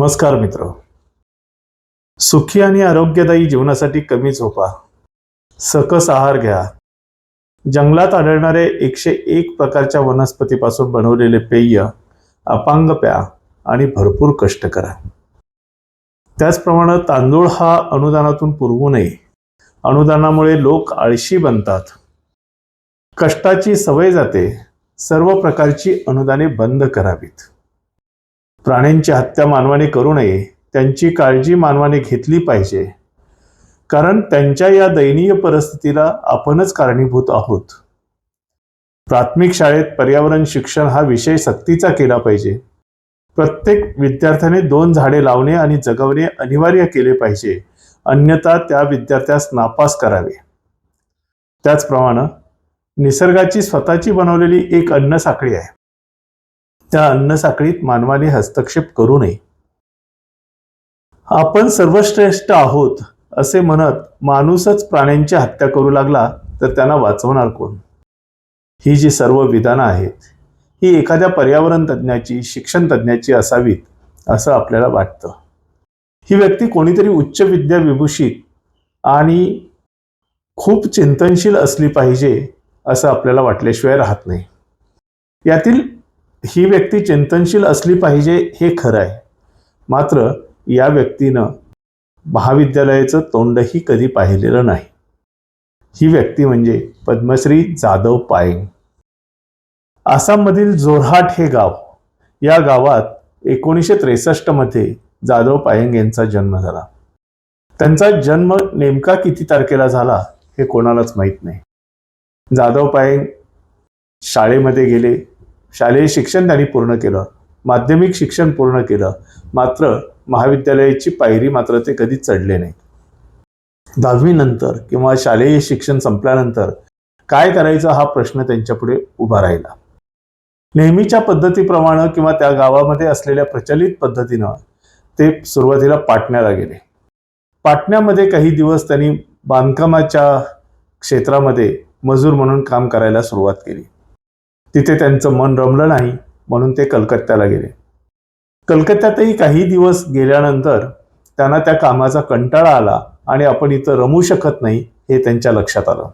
नमस्कार मित्र. सुखी आणि आरोग्यदायी जीवनासाठी कमी झोपा. सकस आहार घ्या. जंगलात आढळणारे एकशे एक प्रकारच्या वनस्पतीपासून बनवलेले पेय अपांग प्या आणि भरपूर कष्ट करा. त्याचप्रमाणे तांदूळ हा अनुदानातून पुरवू नये. अनुदानामुळे लोक आळशी बनतात. कष्टाची सवय जाते. सर्व प्रकारची अनुदाने बंद करावीत. प्राण्यांची हत्या मानवाने करू नये त्यांची काळजी मानवाने घेतली पाहिजे. कारण त्यांच्या या दयनीय परिस्थितीला आपणच कारणीभूत आहोत. प्राथमिक शाळेत पर्यावरण शिक्षण हा विषय सक्तीचा केला पाहिजे. प्रत्येक विद्यार्थ्याने दोन झाडे लावणे आणि जगवणे अनिवार्य केले पाहिजे. अन्यथा त्या विद्यार्थ्यास नापास करावे. त्याचप्रमाणे निसर्गाची स्वतःची बनवलेली एक अन्न साखळी आहे. त्या अन्नसाखळीत मानवाने हस्तक्षेप करू नये. आपण सर्वश्रेष्ठ आहोत असे म्हणत माणूसच प्राण्यांची हत्या करू लागला तर त्यांना वाचवणार कोण? ही जी सर्व विधानं आहेत ही एखाद्या पर्यावरण तज्ज्ञाची शिक्षण तज्ज्ञाची असावीत असं आपल्याला वाटतं. ही व्यक्ती कोणीतरी उच्च विद्या विभूषित आणि खूप चिंतनशील असली पाहिजे असं आपल्याला वाटल्याशिवाय राहत नाही. यातील ही व्यक्ती चिंतनशील असली पाहिजे हे खरं आहे. मात्र या व्यक्तीनं महाविद्यालयाचं तोंडही कधी पाहिलेलं नाही. ही व्यक्ती म्हणजे पद्मश्री जाधव पायंग आसाममधील जोरहाट हे गाव या गावात एकोणीसशे त्रेसष्टमध्ये जाधव पायंग यांचा जन्म झाला. त्यांचा जन्म नेमका किती तारखेला झाला हे कोणालाच माहीत नाही. जाधव पायंग शाळेमध्ये गेले शालेय शिक्षण त्यांनी पूर्ण केलं. माध्यमिक शिक्षण पूर्ण केलं. मात्र महाविद्यालयाची पायरी मात्र ते कधी चढले नाही दहावीनंतर किंवा शालेय शिक्षण संपल्यानंतर काय करायचं हा प्रश्न त्यांच्यापुढे उभा राहिला. नेहमीच्या पद्धतीप्रमाणे किंवा त्या गावामध्ये असलेल्या प्रचलित पद्धतीनं ते सुरुवातीला पाटण्याला गेले. पाटण्यामध्ये काही दिवस त्यांनी बांधकामाच्या क्षेत्रामध्ये मजूर म्हणून काम करायला सुरुवात केली. तिथे त्यांचं मन रमलं नाही म्हणून ते कलकत्त्याला गेले. कलकत्त्यातही काही दिवस गेल्यानंतर त्यांना त्या कामाचा कंटाळा आला आणि आपण इथं रमू शकत नाही हे त्यांच्या लक्षात आलं.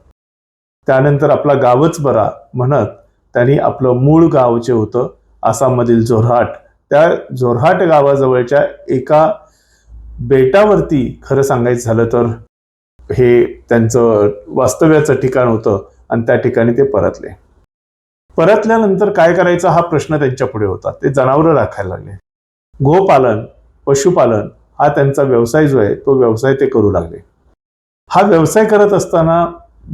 त्यानंतर आपला गावच बरा म्हणत त्यांनी आपलं मूळ गाव जे होतं आसाममधील जोरहाट त्या जोरहाट गावाजवळच्या एका बेटावरती खरं सांगायचं झालं तर हे त्यांचं वास्तव्याचं ठिकाण होतं आणि त्या ठिकाणी ते परतले. परतल्यानंतर काय करायचा हा प्रश्न त्यांच्या पुढे होता. ते जनावरं राखायला लागले. गोपालन पशुपालन हा त्यांचा व्यवसाय जो आहे तो व्यवसाय ते करू लागले. हा व्यवसाय करत असताना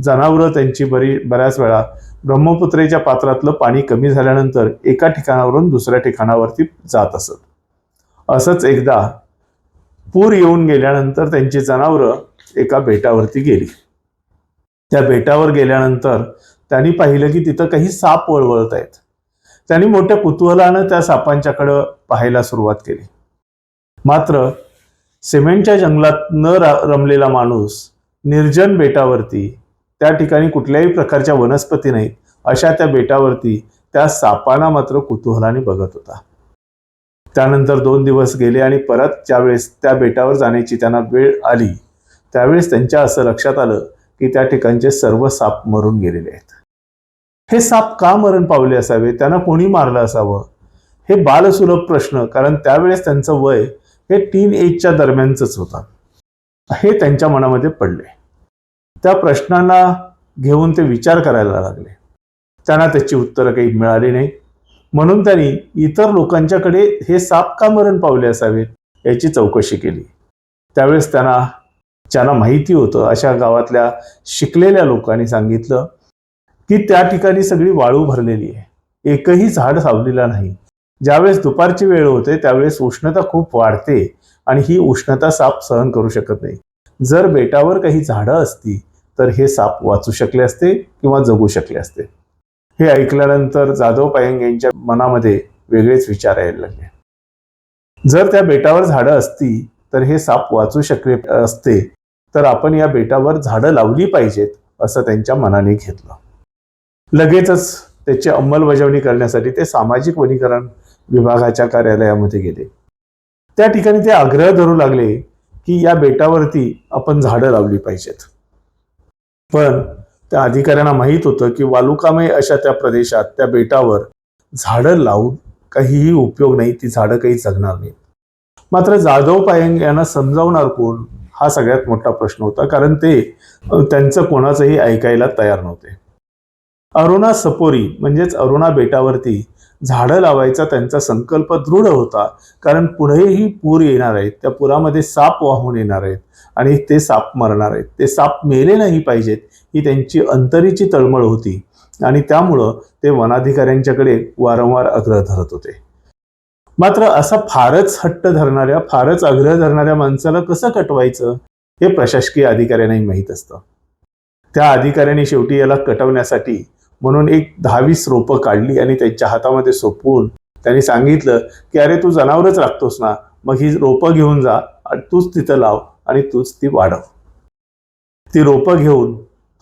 जनावरं त्यांची बरी बऱ्याच वेळा ब्रह्मपुत्रेच्या पात्रातलं पाणी कमी झाल्यानंतर एका ठिकाणावरून दुसऱ्या ठिकाणावरती जात असत. असंच एकदा पूर येऊन गेल्यानंतर त्यांची जनावरं एका बेटावरती गेली. त्या बेटावर गेल्यानंतर त्यांनी पाहिलं की तिथं काही साप वळवळत आहेत. त्यांनी मोठ्या कुतूहलानं त्या सापांच्याकडं पाहायला सुरुवात केली. मात्र सिमेंटच्या जंगलात न रमलेला माणूस निर्जन बेटावरती त्या ठिकाणी कुठल्याही प्रकारच्या वनस्पती नाहीत अशा त्या बेटावरती त्या सापांना मात्र कुतूहलाने बघत होता. त्यानंतर दोन दिवस गेले आणि परत ज्यावेळेस त्या बेटावर जाण्याची त्यांना वेळ आली त्यावेळेस त्यांच्या असं लक्षात आलं की त्या ठिकाणचे सर्व साप मरून गेलेले आहेत. हे साप का मरण पावले असावे? त्यांना कोणी मारलं असावं? हे बालसुलभ प्रश्न कारण त्यावेळेस त्यांचं वय हे टीन एजच्या दरम्यानच होतं. हे त्यांच्या मनामध्ये पडले. त्या प्रश्नांना घेऊन ते विचार करायला लागले. त्यांना त्याची उत्तरं काही मिळाली नाही. म्हणून त्यांनी इतर लोकांच्याकडे हे साप का मरण पावले असावेत याची चौकशी केली. त्यावेळेस त्यांना ज्यांना माहिती होतं अशा गावातल्या शिकलेल्या लोकांनी सांगितलं की त्या ठिकाणी सगळी वाळू भरलेली आहे. एकही झाड सावलेला नाही. ज्यावेळेस दुपारची वेळ होते त्यावेळेस उष्णता खूप वाढते आणि ही उष्णता साप सहन करू शकत नाही. जर बेटावर काही झाडं असती तर हे साप वाचू शकले असते किंवा जगू शकले असते. हे ऐकल्यानंतर जाधव पायंग यांच्या मनामध्ये वेगळेच विचार यायला लागले. जर त्या बेटावर झाडं असती तर हे साप वाचू शकले असते तर आपण या बेटावर झाडं लावली पाहिजेत असं त्यांच्या मनाने घेतलं. लगेचच त्याची अंमलबजावणी करण्यासाठी ते सामाजिक वनीकरण विभागाच्या कार्यालयामध्ये गेले. त्या ठिकाणी ते आग्रह धरू लागले की या बेटावरती आपण झाडं लावली पाहिजेत. पण त्या अधिकाऱ्यांना माहीत होतं की वालुकामय अशा त्या प्रदेशात त्या बेटावर झाडं लावून काहीही उपयोग नाही ती झाडं काही जगणार नाहीत. मात्र जाधव पायंग यांना समजावणार कोण? हा सगळ्यात मोठा प्रश्न होता कारण ते त्यांचं कोणाचंही ऐकायला तयार नव्हते. अरुणा सपोरी म्हणजेच अरुणा बेटावरती झाडं लावायचा त्यांचा संकल्प दृढ होता. कारण पुढेही पूर येणार आहेत. त्या पुरामध्ये साप वाहून येणार आहेत. आणि ते साप मरणार आहेत. ते साप मेले नाही पाहिजेत ही त्यांची अंतरीची तळमळ होती. आणि त्यामुळं ते वनाधिकाऱ्यांच्याकडे वारंवार आग्रह धरत होते. मात्र असा फारच हट्ट धरणाऱ्या फारच आग्रह धरणाऱ्या माणसाला कसं कटवायचं हे प्रशासकीय अधिकाऱ्यांनाही माहीत असतं. त्या अधिकाऱ्यांनी शेवटी याला कटवण्यासाठी म्हणून एक दहावीस रोपं काढली आणि त्यांच्या हातामध्ये सोपवून त्यांनी सांगितलं की अरे तू जनावरच राखतोस ना मग ही रोपं घेऊन जा आणि तूच तिथं लाव आणि तूच ती वाढव. ती रोपं घेऊन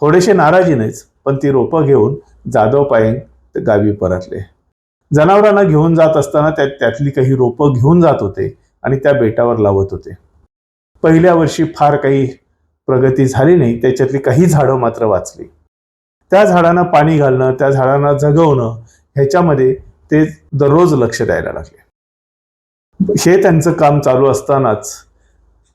थोडेसे नाराजीनेच पण ती रोपं घेऊन जाधव पायंग गावी परतले. जनावरांना घेऊन जात असताना त्या त्यातली काही रोपं घेऊन जात होते आणि त्या बेटावर लावत होते. पहिल्या वर्षी फार काही प्रगती झाली नाही त्याच्यातली काही झाडं मात्र वाचली. त्या झाडांना पाणी घालणं त्या झाडांना जगवणं ह्याच्यामध्ये ते दररोज लक्ष द्यायला लागले. हे त्यांचं काम चालू असतानाच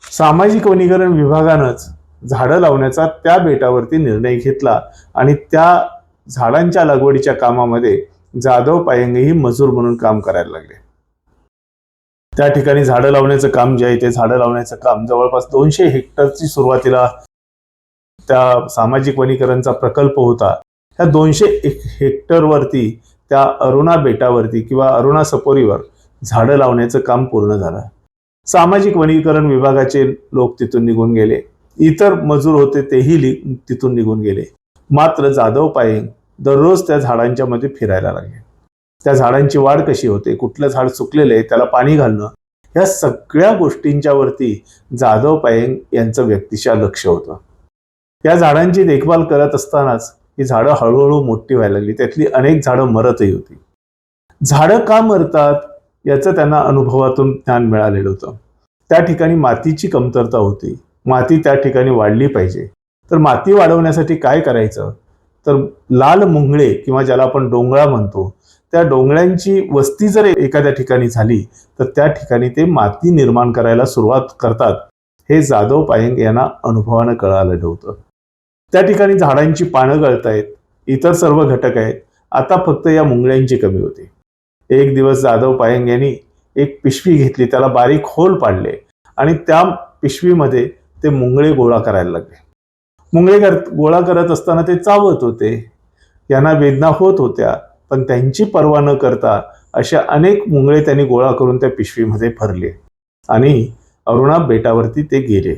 सामाजिक वनीकरण विभागानंच झाडं लावण्याचा त्या बेटावरती निर्णय घेतला आणि त्या झाडांच्या लागवडीच्या कामामध्ये जाधव पायंगही मजूर म्हणून काम करायला लागले. त्या ठिकाणी झाडं लावण्याचं काम जे आहे ते झाडं लावण्याचं काम जवळपास दोनशे हेक्टरची सुरुवातीला त्या सामाजिक वनीकरणचा प्रकल्प होता ह्या दोनशे हेक्टरवरती त्या अरुणा बेटावरती किंवा अरुणा सपोरीवर झाडं लावण्याचं काम पूर्ण झालं. सामाजिक वनीकरण विभागाचे लोक तिथून निघून गेले. इतर मजूर होते तेही लि- तिथून निघून गेले. मात्र जाधव पायेंग दररोज त्या झाडांच्या मध्ये फिरायला लागले. त्या झाडांची वाढ कशी होते कुठलं झाड सुकलेलं आहे त्याला पाणी घालणं ह्या सगळ्या गोष्टींच्या वरती जाधव पायेंग यांचं व्यक्तिशा लक्ष होतं. त्या झाडांची देखभाल करत असतानाच ही झाडं हळूहळू मोठी व्हायला लागली. त्यातली अनेक झाडं मरतही होती. झाडं का मरतात याचं त्यांना अनुभवातून ज्ञान मिळालेलं होतं. त्या ठिकाणी मातीची कमतरता होती. माती त्या ठिकाणी वाढली पाहिजे. तर माती वाढवण्यासाठी काय करायचं? तर लाल मुंगळे किंवा ज्याला आपण डोंगळा म्हणतो त्या डोंगळ्यांची वस्ती जर एखाद्या ठिकाणी झाली तर त्या ठिकाणी ते माती निर्माण करायला सुरुवात करतात. हे जाधव पायंग यांना अनुभवानं कळालेलं होतं. त्या ठिकाणी झाडांची पानं गळतायत इतर सर्व घटक आहेत. आता फक्त या मुंगळ्यांची कमी होती. एक दिवस जाधव पायंग यांनी एक पिशवी घेतली त्याला बारीक होल पाडले आणि त्या पिशवीमध्ये ते मुंगळे गोळा करायला लागले. मुंगळे कर- गोळा करत असताना ते चावत होते. यांना वेदना होत होत्या पण त्यांची पर्वा न करता अशा अनेक मुंगळे त्यांनी गोळा करून त्या पिशवीमध्ये भरले आणि अरुणा बेटावरती ते गेले.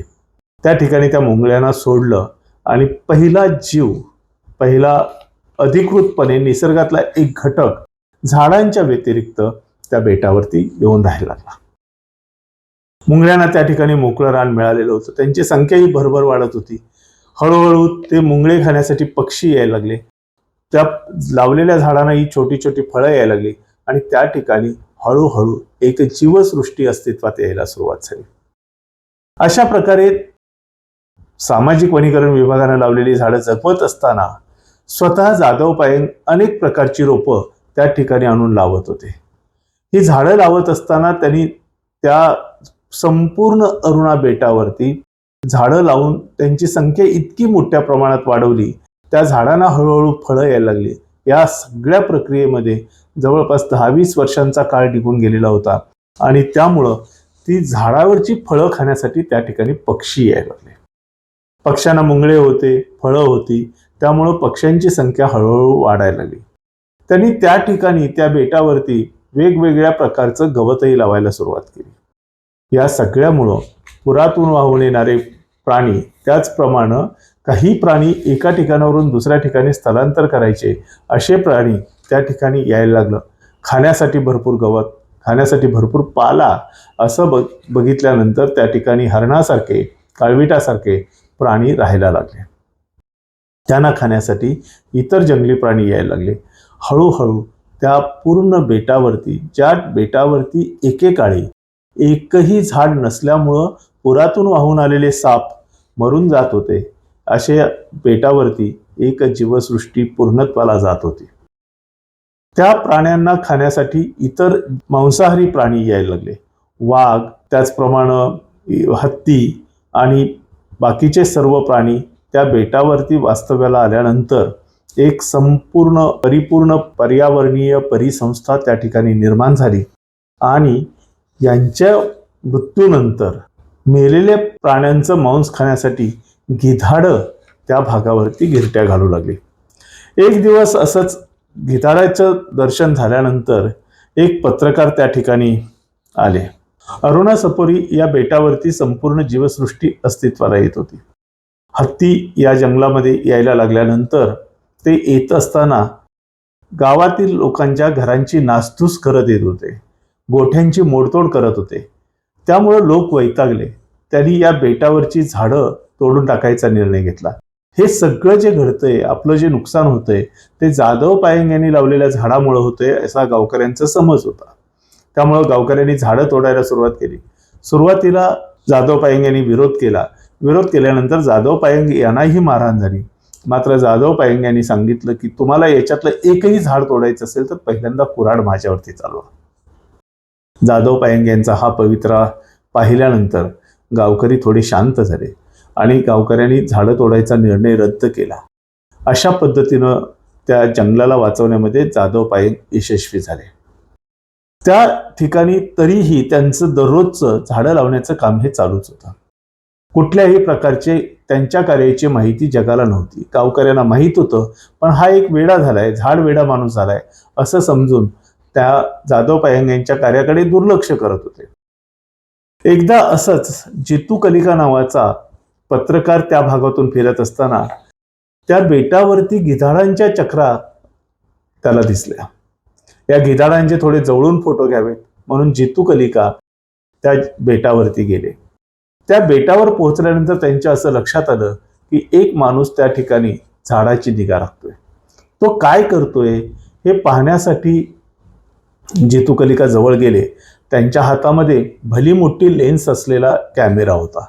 त्या ठिकाणी त्या मुंगळ्यांना सोडलं आणि पहिला जीव पहिला अधिकृतपणे निसर्गातला एक घटक झाडांच्या व्यतिरिक्त त्या बेटावरती येऊन राहायला लागला. मुंगळ्यांना त्या ठिकाणी मोकळं रान मिळालेलं होतं. त्यांची संख्याही भरभर वाढत होती. हळूहळू ते मुंगळे खाण्यासाठी पक्षी यायला लागले. त्या लावलेल्या झाडांना ही छोटी छोटी फळं यायला लागली आणि त्या ठिकाणी हळूहळू एक जीवसृष्टी अस्तित्वात यायला सुरुवात झाली. अशा प्रकारे सामाजिक वनीकरण विभागानं लावलेली झाडं जगवत असताना स्वतः जाधव पायंग अनेक प्रकारची रोपं त्या ठिकाणी आणून लावत होते. ही झाडं लावत असताना त्यांनी त्या संपूर्ण अरुणा बेटावरती झाडं लावून त्यांची संख्या इतकी मोठ्या प्रमाणात वाढवली त्या झाडांना हळूहळू फळं यायला लागली. या सगळ्या प्रक्रियेमध्ये जवळपास दहावीस वर्षांचा काळ निघून गेलेला होता आणि त्यामुळं ती झाडावरची फळं खाण्यासाठी त्या ठिकाणी पक्षी यायला लागले. पक्ष्यांना मुंगळे होते फळं होती त्यामुळं पक्ष्यांची संख्या हळूहळू वाढायला लागली. त्यांनी त्या ठिकाणी त्या बेटावरती वेगवेगळ्या प्रकारचं गवतही लावायला सुरुवात केली. या सगळ्यामुळं पुरातून वाहून येणारे प्राणी त्याचप्रमाणे काही प्राणी एका ठिकाणावरून दुसऱ्या ठिकाणी स्थलांतर करायचे असे प्राणी त्या ठिकाणी यायला लागलं. खाण्यासाठी भरपूर गवत खाण्यासाठी भरपूर पाला असं बघ बघितल्यानंतर त्या ठिकाणी हरणासारखे काळविटासारखे प्राणी राहायला लागले. त्यांना खाण्यासाठी इतर जंगली प्राणी यायला लागले. हळूहळू त्या पूर्ण बेटावरती ज्या बेटावरती एकेकाळी एकही झाड नसल्यामुळं पुरातून वाहून आलेले साप मरून जात होते अशा बेटावरती एक जीवसृष्टी पूर्णत्वाला जात होती. त्या प्राण्यांना खाण्यासाठी इतर मांसाहारी प्राणी यायला लागले. वाघ त्याचप्रमाणे हत्ती आणि बाकीचे सर्व प्राणी त्या बेटावरती वास्तव्याला आल्यानंतर एक संपूर्ण परिपूर्ण पर्यावरणीय परिसंस्था त्या ठिकाणी निर्माण झाली. आणि यांच्या मृत्यूनंतर मेलेल्या प्राण्यांचं मांस खाण्यासाठी गिधाडं त्या भागावरती गिरट्या घालू लागली. एक दिवस असंच गिधाडाचं दर्शन झाल्यानंतर एक पत्रकार त्या ठिकाणी आले. अरुणा सपोरी या बेटावरती संपूर्ण जीवसृष्टी अस्तित्वाला येत होती. हत्ती या जंगलामध्ये यायला लागल्यानंतर ते येत असताना गावातील लोकांच्या घरांची नासधूस करत येत होते. गोठ्यांची मोडतोड करत होते. त्यामुळं लोक वैतागले. त्यांनी या बेटावरची झाडं तोडून टाकायचा निर्णय घेतला. हे सगळं जे घडतंय आपलं जे नुकसान होतंय ते जाधव पायंग यांनी लावलेल्या झाडामुळं होतंय असा गावकऱ्यांचा समज होता. त्यामुळं गावकऱ्यांनी झाडं तोडायला सुरुवात केली. सुरुवातीला जाधव पायंग यांनी विरोध केला. विरोध केल्यानंतर जाधव पायंग यांनाही मारहाण झाली. मात्र जाधव पायंग यांनी सांगितलं की तुम्हाला याच्यातलं एकही झाड तोडायचं असेल तर पहिल्यांदा कुऱ्हाड माझ्यावरती चालवा. जाधव पायंग यांचा हा पवित्रा पाहिल्यानंतर गावकरी थोडे शांत झाले आणि गावकऱ्यांनी झाडं तोडायचा निर्णय रद्द केला. अशा पद्धतीनं त्या जंगलाला वाचवण्यामध्ये जाधव पायंग यशस्वी झाले. त्या ठिकाणी तरीही त्यांचं दररोजचं झाडं लावण्याचं काम हे चालूच होतं. कुठल्याही प्रकारचे त्यांच्या कार्याची माहिती जगाला नव्हती. गावकऱ्यांना माहीत होतं पण हा एक वेडा झालाय झाड वेडा माणूस झालाय असं समजून त्या जाधव पायंग यांच्या कार्याकडे दुर्लक्ष करत होते. एकदा असंच जितू कलिका नावाचा पत्रकार त्या भागातून फिरत असताना त्या बेटावरती गिधाडांच्या चक्रा त्याला दिसल्या. या गिधाडांचे थोडे जवळून फोटो घ्यावेत. म्हणून जितू कलिका त्या बेटावरती गेले. त्या बेटावर पोहोचल्यानंतर त्यांच्या असं लक्षात आलं की एक माणूस त्या ठिकाणी झाडाची निगा राखतोय. तो काय करतोय हे पाहण्यासाठी जितू कलिका जवळ गेले. त्यांच्या हातामध्ये भली मोठी लेन्स असलेला कॅमेरा होता.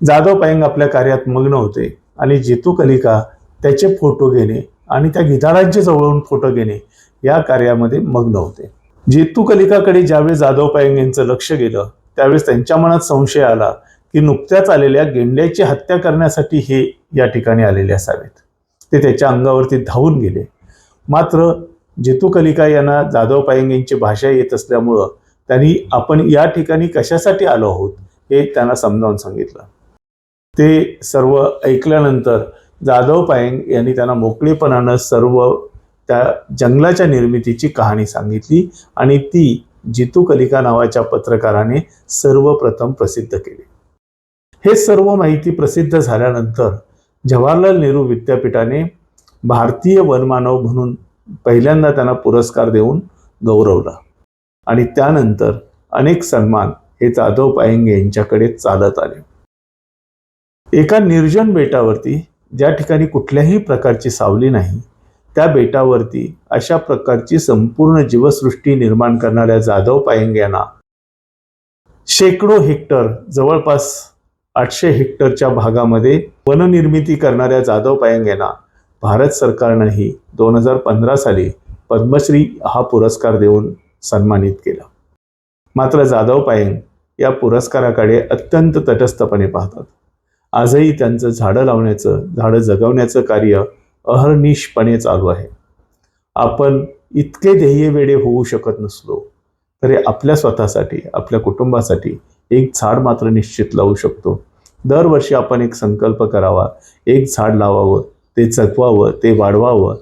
जाधव पायंग आपल्या कार्यात मग्न होते आणि जितू कलिका त्याचे फोटो घेणे आणि त्या गिधाडांचे जवळून फोटो घेणे या कार्यामध्ये मग्न होते. जेतुकलिकाकडे ज्यावेळेस जाधव पायंग यांचं लक्ष गेलं त्यावेळेस त्यांच्या मनात संशय आला की नुकत्याच आलेल्या गेंड्याची हत्या करण्यासाठी हे या ठिकाणी आलेले असावेत. ते त्याच्या अंगावरती धावून गेले. मात्र जेतुकलिका कलिका यांना जाधव पायंग यांची भाषा येत असल्यामुळं त्यांनी आपण या ठिकाणी कशासाठी आलो आहोत हे त्यांना समजावून सांगितलं. ते सर्व ऐकल्यानंतर जाधव पायंग यांनी त्यांना मोकळेपणानं सर्व त्या जंगलाच्या निर्मितीची कहाणी सांगितली आणि ती जितू कलिका नावाच्या पत्रकाराने सर्वप्रथम प्रसिद्ध केली. हे सर्व माहिती प्रसिद्ध झाल्यानंतर जवाहरलाल नेहरू विद्यापीठाने भारतीय वनमानव म्हणून पहिल्यांदा त्यांना पुरस्कार देऊन गौरवला आणि त्यानंतर अनेक सन्मान हे जाधव पायंगे यांच्याकडे चालत आले. एका निर्जन बेटावरती ज्या ठिकाणी कुठल्याही प्रकारची सावली नाही त्या बेटावरती अशा प्रकारची संपूर्ण जीवसृष्टी निर्माण करणाऱ्या जाधव पायंग यांना. शेकडो हेक्टर जवळपास आठशे हेक्टरच्या भागामध्ये वननिर्मिती करणाऱ्या जाधव पायंग यांना भारत सरकारनंही दोन हजार पंधरा साली पद्मश्री हा पुरस्कार देऊन सन्मानित केला. मात्र जाधव पायंग या पुरस्काराकडे अत्यंत तटस्थपणे पाहतात. आजही त्यांचं झाडं लावण्याचं झाडं जगवण्याचं कार्य अहर्निशपणे चालू आहे. आपण इतके ध्येय वेडे होऊ शकत नसलो तरी आपल्या स्वतःसाठी आपल्या कुटुंबासाठी एक झाड मात्र निश्चित लावू शकतो. दरवर्षी आपण एक संकल्प करावा एक झाड लावावं ते जगवावं ते वाढवावं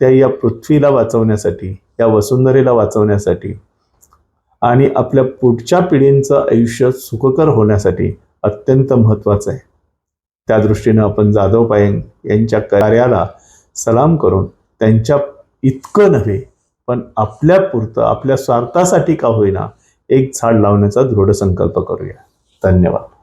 त्या या पृथ्वीला वाचवण्यासाठी या वसुंधरेला वाचवण्यासाठी आणि आपल्या पुढच्या पिढींचं आयुष्य सुखकर होण्यासाठी अत्यंत महत्त्वाचं आहे. त्या दृष्टीनं आपण जाधव पायंग यांच्या कार्याला सलाम करून त्यांच्या इतकं नव्हे पण आपल्या पुरतं आपल्या स्वार्थासाठी का होईना एक झाड लावण्याचा दृढ संकल्प करूया. धन्यवाद.